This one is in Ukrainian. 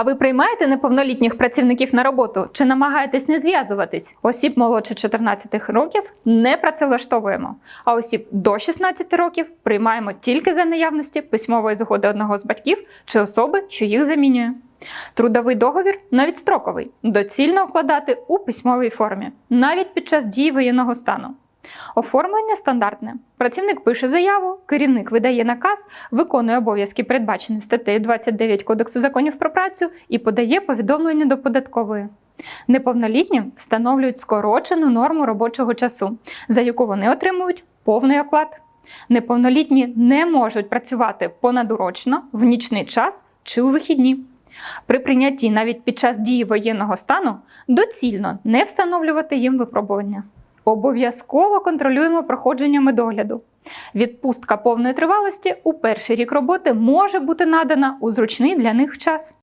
А ви приймаєте неповнолітніх працівників на роботу чи намагаєтесь не зв'язуватись? Осіб молодше 14 років не працевлаштовуємо, а осіб до 16 років приймаємо тільки за наявності письмової згоди одного з батьків чи особи, що їх замінює. Трудовий договір, навіть строковий, доцільно укладати у письмовій формі, навіть під час дії воєнного стану. Оформлення стандартне. Працівник пише заяву, керівник видає наказ, виконує обов'язки, передбачені статтею 29 Кодексу законів про працю і подає повідомлення до податкової. Неповнолітнім встановлюють скорочену норму робочого часу, за яку вони отримують повний оклад. Неповнолітні не можуть працювати понадурочно в нічний час чи у вихідні. При прийнятті навіть під час дії воєнного стану доцільно не встановлювати їм випробування. Обов'язково контролюємо проходження медогляду. Відпустка повної тривалості у перший рік роботи може бути надана у зручний для них час.